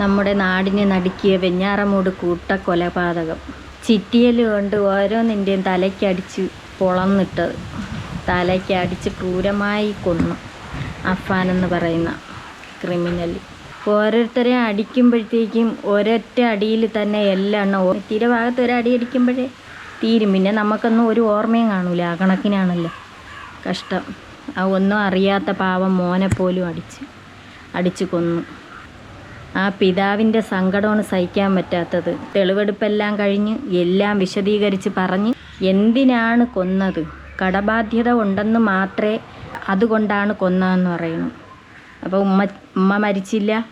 നമ്മുടെ നാടിനെ നടുക്കിയ വെഞ്ഞാറമൂട് കൂട്ടക്കൊലപാതകം. ചിറ്റിയൽ കൊണ്ട് ഓരോന്നിന്റെയും തലയ്ക്കടിച്ച് പൊളന്നിട്ടത്. തലയ്ക്കടിച്ച് ക്രൂരമായി കൊന്നു. അഫാൻ എന്ന് പറയുന്ന ക്രിമിനൽ ഓരോരുത്തരെ അടിക്കുമ്പോഴത്തേക്കും ഒരൊറ്റ അടിയിൽ തന്നെ എല്ലാം തീരെ ഭാഗത്ത് ഒരു അടി അടിക്കുമ്പോഴേ തീരും. പിന്നെ നമുക്കൊന്നും ഒരു ഓർമ്മയും കാണൂല. ആ കണക്കിനാണല്ലോ കഷ്ടം. ആ ഒന്നും അറിയാത്ത പാവം മോനെ പോലും അടിച്ച് അടിച്ചു കൊന്നു. ആ പിതാവിന്റെ സങ്കടമാണ് സഹിക്കാൻ പറ്റാത്തത്. തെളിവെടുപ്പെല്ലാം കഴിഞ്ഞ് എല്ലാം വിശദീകരിച്ച് പറഞ്ഞ് എന്തിനാണ് കൊന്നത്? കടബാധ്യത ഉണ്ടെന്ന് മാത്രമേ അതുകൊണ്ടാണ് കൊന്നതെന്ന് പറയുന്നു അപ്പോൾ ഉമ്മ ഉമ്മ മരിച്ചില്ല.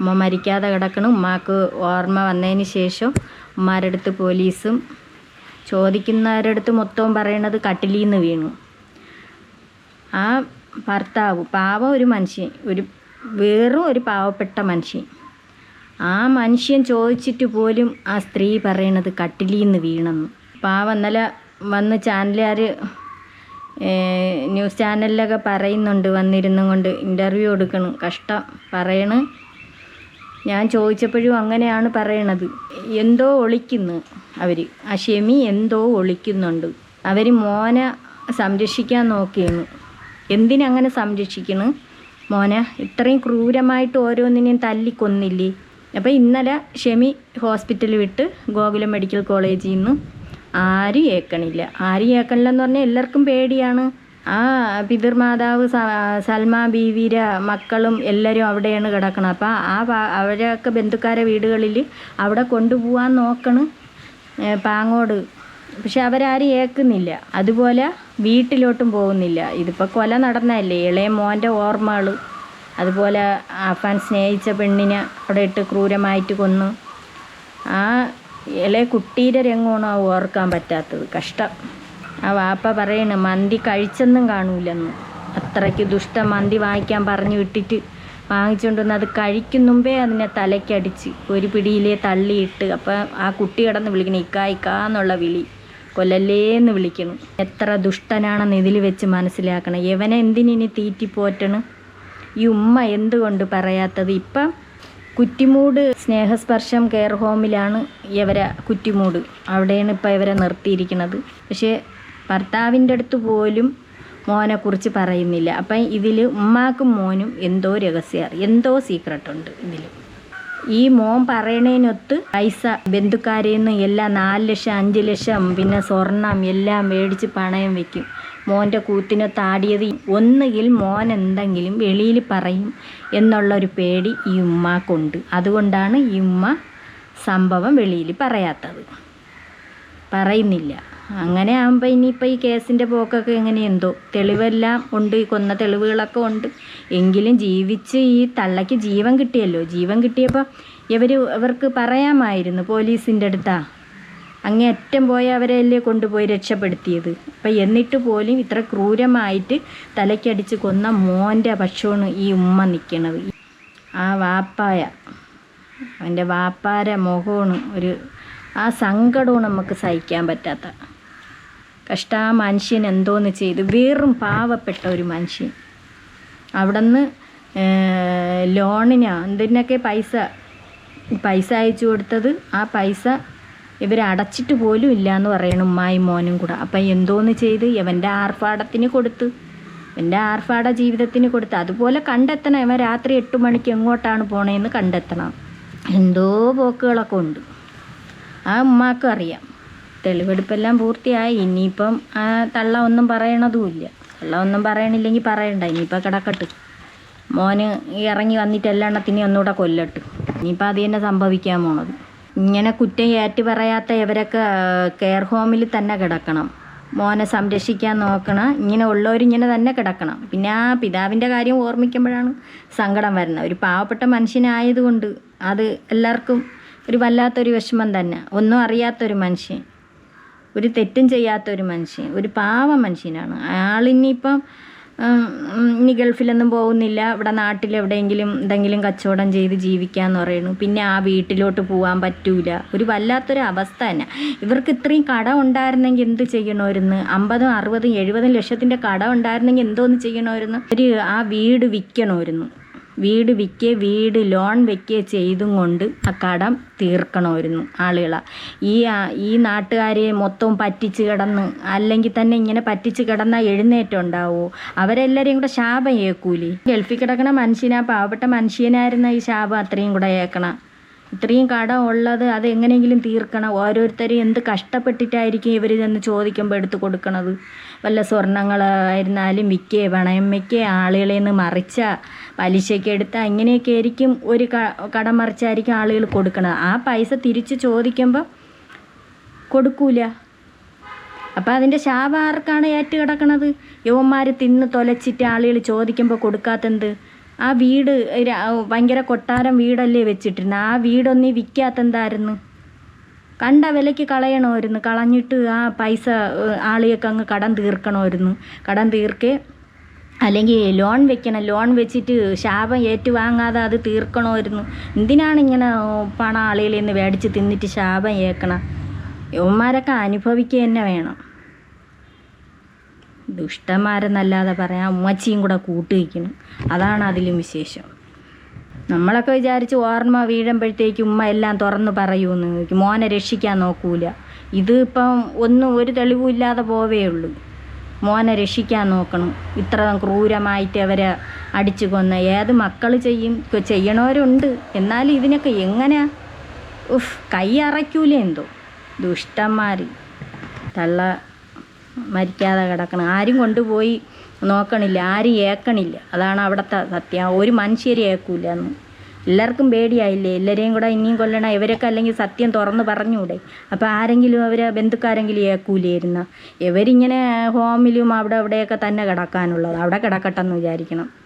ഉമ്മ മരിക്കാതെ കിടക്കണം. ഉമ്മാക്ക് ഓർമ്മ വന്നതിന് ശേഷം ഉമ്മാരുടെ അടുത്ത് പോലീസും ചോദിക്കുന്നവരുടെ അടുത്ത് മൊത്തവും പറയണത് കട്ടിലിൽ നിന്ന് വീണു. ആ ഭർത്താവ് പാവം ഒരു മനുഷ്യൻ ഒരു വേറും ഒരു പാവപ്പെട്ട മനുഷ്യൻ. ആ മനുഷ്യൻ ചോദിച്ചിട്ട് പോലും ആ സ്ത്രീ പറയണത് കട്ടിലിൽ നിന്ന് വീണെന്ന്. പാവം ഇന്നലെ വന്ന് ചാനലുകാർ ന്യൂസ് ചാനലിലൊക്കെ പറയുന്നുണ്ട് വന്നിരുന്നും കൊണ്ട് ഇന്റർവ്യൂ എടുക്കണം കഷ്ടം പറയണ്. ഞാൻ ചോദിച്ചപ്പോഴും അങ്ങനെയാണ് പറയണത്. എന്തോ ഒളിക്കുന്നു അവർ ആ ഷെമി എന്തോ ഒളിക്കുന്നുണ്ട്. അവർ മോനെ സംരക്ഷിക്കാൻ നോക്കിയാണ് എന്തിനങ്ങനെ സംരക്ഷിക്കണ്? മോനെ ഇത്രയും ക്രൂരമായിട്ട് ഓരോന്നിനെയും തല്ലിക്കൊന്നില്ലേ? അപ്പോൾ ഇന്നലെ ഷെമി ഹോസ്പിറ്റലിൽ വിട്ട് ഗോകുലം മെഡിക്കൽ കോളേജിൽ നിന്ന്. ആരും ഏക്കണില്ല. ആരും ഏക്കണില്ലെന്ന് പറഞ്ഞാൽ എല്ലാവർക്കും പേടിയാണ്. ആ പിതൃമാതാവ് സൽമാ ബീവിയുടെ മക്കളും എല്ലാവരും അവിടെയാണ് കിടക്കണം അപ്പോൾ ആ അവരൊക്കെ ബന്ധുക്കാരെ വീടുകളിൽ അവിടെ കൊണ്ടുപോകാൻ നോക്കണ്. പാങ്ങോട്. പക്ഷെ അവരാരും ഏക്കുന്നില്ല. അതുപോലെ വീട്ടിലോട്ടും പോകുന്നില്ല. ഇതിപ്പോൾ കൊല നടന്നതല്ലേ? ഇളയ മോന്റെ ഓർമ്മകൾ അതുപോലെ അഫാൻ സ്നേഹിച്ച പെണ്ണിനെ അവിടെ ഇട്ട് ക്രൂരമായിട്ട് കൊന്നു. ആ ഇല കുട്ടീന്റെ രംഗമാണ് ആ ഓർക്കാൻ പറ്റാത്തത്. കഷ്ടം. ആ വാപ്പ പറയണ് മന്തി കഴിച്ചെന്നും കാണൂലെന്ന്. അത്രയ്ക്ക് ദുഷ്ട മന്തി വാങ്ങിക്കാൻ പറഞ്ഞു വിട്ടിട്ട് വാങ്ങിച്ചുകൊണ്ട് വന്ന് അത് കഴിക്കും മുമ്പേ അതിനെ തലയ്ക്കടിച്ച് ഒരു പിടിയിലെ തള്ളിയിട്ട് അപ്പം ആ കുട്ടി കിടന്ന് വിളിക്കണം ഇക്കാ ഇക്കാ എന്നുള്ള വിളി. കൊല്ലല്ലേന്ന് വിളിക്കണം. എത്ര ദുഷ്ടനാണെന്ന് ഇതിൽ വെച്ച് മനസ്സിലാക്കണം. ഇവനെ എന്തിനി തീറ്റി പോറ്റണ് ഈ ഉമ്മ എന്തുകൊണ്ട് പറയാത്തത്? ഇപ്പം കുറ്റിമൂട് സ്നേഹസ്പർശം കെയർ ഹോമിലാണ് ഇവരെ കുറ്റിമൂട്. അവിടെയാണ് ഇപ്പം ഇവരെ നിർത്തിയിരിക്കുന്നത്. പക്ഷേ ഭർത്താവിന്റെ അടുത്ത് പോലും മോനെക്കുറിച്ച് പറയുന്നില്ല. അപ്പം ഇതിൽ ഉമ്മാക്കും മോനും എന്തോ രഹസ്യ എന്തോ സീക്രട്ട് ഉണ്ട് ഇതിൽ. ഈ മോൻ പറയണതിനൊത്ത് പൈസ ബന്ധുക്കാരിൽ നിന്ന് എല്ലാം നാല് ലക്ഷം അഞ്ച് ലക്ഷം പിന്നെ സ്വർണം എല്ലാം മേടിച്ച് പണയം വെക്കും. മോന്റെ കൂത്തിനെ താടിയത് ഒന്നുകിൽ മോൻ എന്തെങ്കിലും വെളിയിൽ പറയും എന്നുള്ളൊരു പേടി ഈ ഉമ്മാക്കുണ്ട്. അതുകൊണ്ടാണ് ഈ ഉമ്മ സംഭവം വെളിയിൽ പറയാത്തത്. പറയുന്നില്ല. അങ്ങനെ ആകുമ്പോൾ ഇനിയിപ്പോൾ ഈ കേസിന്റെ പോക്കൊക്കെ എങ്ങനെയെന്തോ. തെളിവെല്ലാം ഉണ്ട് ഈ കൊന്ന തെളിവുകളൊക്കെ ഉണ്ട്. എങ്കിലും ജീവിച്ച് ഈ തള്ളയ്ക്ക് ജീവൻ കിട്ടിയല്ലോ. ജീവൻ കിട്ടിയപ്പോൾ ഇവർ ഇവർക്ക് പറയാമായിരുന്നു പോലീസിന്റെ അടുത്താ. അങ്ങേ അറ്റം പോയ അവരെയല്ലേ കൊണ്ടുപോയി രക്ഷപ്പെടുത്തിയത്? അപ്പം എന്നിട്ട് പോലും ഇത്ര ക്രൂരമായിട്ട് തലയ്ക്കടിച്ച് കൊന്ന മോന്റെ പക്ഷമാണ് ഈ ഉമ്മ നിൽക്കണത് ആ വാപ്പായ. അവന്റെ വാപ്പാര മുഖമാണ് ഒരു ആ സങ്കടവും നമുക്ക് സഹിക്കാൻ പറ്റാത്ത. കഷ്ട ആ മനുഷ്യൻ എന്തോന്ന് ചെയ്ത്? വെറും പാവപ്പെട്ട ഒരു മനുഷ്യൻ. അവിടെ നിന്ന് ലോണിനാ എന്തിനൊക്കെ പൈസ പൈസ അയച്ചു കൊടുത്തത്? ആ പൈസ ഇവർ അടച്ചിട്ട് പോലും ഇല്ല എന്ന് പറയണം ഉമ്മായും മോനും കൂടെ. അപ്പം എന്തോന്ന് ചെയ്ത്? ഇവന്റെ ആർഭാടത്തിന് കൊടുത്ത്. എന്റെ ആർഭാട ജീവിതത്തിന് കൊടുത്ത്. അതുപോലെ കണ്ടെത്തണം. ഇവൻ രാത്രി എട്ട് മണിക്ക് എങ്ങോട്ടാണ് പോണേന്ന് കണ്ടെത്തണം. എന്തോ പോക്കുകളൊക്കെ ഉണ്ട്. ആ ഉമ്മാക്കും അറിയാം. തെളിവെടുപ്പെല്ലാം പൂർത്തിയായി. ഇനിയിപ്പം ആ തള്ള ഒന്നും പറയണതുമില്ല. തള്ള ഒന്നും പറയണില്ലെങ്കിൽ പറയണ്ട. ഇനിയിപ്പോൾ കിടക്കട്ട്. മോന് ഇറങ്ങി വന്നിട്ട് എല്ലാ എണ്ണത്തിനെയും ഒന്നുകൂടെ കൊല്ലട്ട്. ഇനിയിപ്പോൾ അത് തന്നെ സംഭവിക്കാൻ പോണത്. ഇങ്ങനെ കുറ്റം ഏറ്റു പറയാത്ത ഇവരൊക്കെ കെയർ ഹോമിൽ തന്നെ കിടക്കണം. മോനെ സംരക്ഷിക്കാൻ നോക്കണം. ഇങ്ങനെ ഉള്ളവരിങ്ങനെ തന്നെ കിടക്കണം. പിന്നെ ആ പിതാവിന്റെ കാര്യം ഓർമ്മിക്കുമ്പോഴാണ് സങ്കടം വരുന്നത്. ഒരു പാവപ്പെട്ട മനുഷ്യനായതുകൊണ്ട് അത് എല്ലാവർക്കും ഒരു വല്ലാത്തൊരു വിഷമം തന്നെ. ഒന്നും അറിയാത്തൊരു മനുഷ്യൻ. ഒരു തെറ്റും ചെയ്യാത്തൊരു മനുഷ്യൻ. ഒരു പാവ മനുഷ്യനാണ്. ഉം, ഇനി ഗൾഫിലൊന്നും പോകുന്നില്ല. ഇവിടെ നാട്ടിൽ എവിടെയെങ്കിലും എന്തെങ്കിലും കച്ചവടം ചെയ്ത് ജീവിക്കാന്ന് പറയുന്നു. പിന്നെ ആ വീട്ടിലോട്ട് പോകാൻ പറ്റൂല. ഒരു വല്ലാത്തൊരു അവസ്ഥ തന്നെ. ഇവർക്ക് ഇത്രയും കട ഉണ്ടായിരുന്നെങ്കിൽ എന്ത് ചെയ്യണമായിരുന്നു? അമ്പതും അറുപതും എഴുപതും ലക്ഷത്തിന്റെ കട ഉണ്ടായിരുന്നെങ്കിൽ എന്തോന്ന് ചെയ്യണമായിരുന്നു? ഒരു ആ വീട് വിൽക്കണമായിരുന്നു വീട് വിൽക്കുക വീട് ലോൺ വെക്കുക ചെയ്തും കൊണ്ട് ആ കടം തീർക്കണമായിരുന്നു ആളുകളെ. ഈ ഈ നാട്ടുകാരെ മൊത്തവും പറ്റിച്ച് കിടന്ന് അല്ലെങ്കിൽ തന്നെ ഇങ്ങനെ പറ്റിച്ച് കിടന്നാൽ എഴുന്നേറ്റം ഉണ്ടാവുമോ അവരെല്ലാവരെയും കൂടെ ശാപം ഏക്കൂലേ ഗൾഫിൽ കിടക്കണ മനുഷ്യനാ പാവപ്പെട്ട മനുഷ്യനായിരുന്ന ഈ ശാപം അത്രയും കൂടെ ഏക്കണം ഇത്രയും കടം ഉള്ളത് അത് എങ്ങനെയെങ്കിലും തീർക്കണം. ഓരോരുത്തരും എന്ത് കഷ്ടപ്പെട്ടിട്ടായിരിക്കും ഇവർ ചെന്ന് ചോദിക്കുമ്പോൾ എടുത്തു കൊടുക്കണത്? വല്ല സ്വർണങ്ങളായിരുന്നാലും വിൽക്കേ പണയം വയ്ക്കേ ആളുകളിൽ നിന്ന് മറിച്ച പലിശയ്ക്ക് എടുത്ത ഇങ്ങനെയൊക്കെ ആയിരിക്കും ഒരു കടം മറിച്ചായിരിക്കും ആളുകൾ കൊടുക്കുന്നത് ആ പൈസ തിരിച്ച് ചോദിക്കുമ്പോൾ കൊടുക്കൂല. അപ്പോൾ അതിന്റെ ശാപം ആർക്കാണ് ഏറ്റ് യുവന്മാർ തിന്ന് തൊലച്ചിട്ട് ആളുകൾ ചോദിക്കുമ്പോൾ കൊടുക്കാത്തെന്ത്? ആ വീട് ഭയങ്കര കൊട്ടാരം വീടല്ലേ വെച്ചിട്ടിരുന്നത് ആ വീടൊന്നും വിൽക്കാത്തെന്തായിരുന്നു കണ്ട വിലയ്ക്ക് കളയണമായിരുന്നു. കളഞ്ഞിട്ട് ആ പൈസ ആളിയൊക്കെ അങ്ങ് കടം തീർക്കണമായിരുന്നു. കടം തീർക്കേ അല്ലെങ്കിൽ ലോൺ വെക്കണം. ലോൺ വെച്ചിട്ട് ശാപം ഏറ്റുവാങ്ങാതെ അത് തീർക്കണമായിരുന്നു. എന്തിനാണ് ഇങ്ങനെ പണം ആളുകളിൽ നിന്ന് മേടിച്ച് തിന്നിട്ട് ശാപം ഏക്കണം? യവന്മാരൊക്കെ അനുഭവിക്കുക തന്നെ വേണം. ദുഷ്ടന്മാരെന്നല്ലാതെ പറയാം ഉമ്മച്ചിയും കൂടെ കൂട്ടുവയ്ക്കണം അതാണ് അതിലും വിശേഷം. നമ്മളൊക്കെ വിചാരിച്ച് ഓർമ്മ വീഴുമ്പോഴത്തേക്ക് ഉമ്മ എല്ലാം തുറന്ന് പറയൂന്ന്. മോനെ രക്ഷിക്കാൻ നോക്കൂല. ഇത് ഇപ്പം ഒന്നും ഒരു തെളിവും ഇല്ലാതെ പോവേ ഉള്ളൂ. മോനെ രക്ഷിക്കാൻ നോക്കണം. ഇത്ര ക്രൂരമായിട്ട് അവരെ അടിച്ചു കൊന്ന. ഏത് മക്കൾ ചെയ്യും? ചെയ്യണവരുണ്ട്. എന്നാലും ഇതിനൊക്കെ എങ്ങനെയാ ഉഫ് കൈ അറയ്ക്കൂലേ എന്തോ? ദുഷ്ടന്മാർ തള്ള മരിക്കാതെ കിടക്കണം. ആരും കൊണ്ടുപോയി നോക്കണില്ല ആരും ഏക്കണില്ല. അതാണ് അവിടുത്തെ സത്യം. ഒരു മനുഷ്യരെ ഏക്കൂല എന്ന്. എല്ലാവർക്കും പേടിയായില്ലേ? എല്ലാവരെയും കൂടെ ഇനിയും കൊല്ലണം ഇവരൊക്കെ അല്ലെങ്കിൽ സത്യം തുറന്ന് പറഞ്ഞൂടെ? അപ്പോൾ ആരെങ്കിലും അവരെ ബന്ധുക്കാരെങ്കിലും ഏക്കൂലായിരുന്ന ഇവരിങ്ങനെ ഹോമിലും അവിടെ അവിടെയൊക്കെ തന്നെ കിടക്കാനുള്ളത്. അവിടെ കിടക്കട്ടെ എന്ന് വിചാരിക്കണം.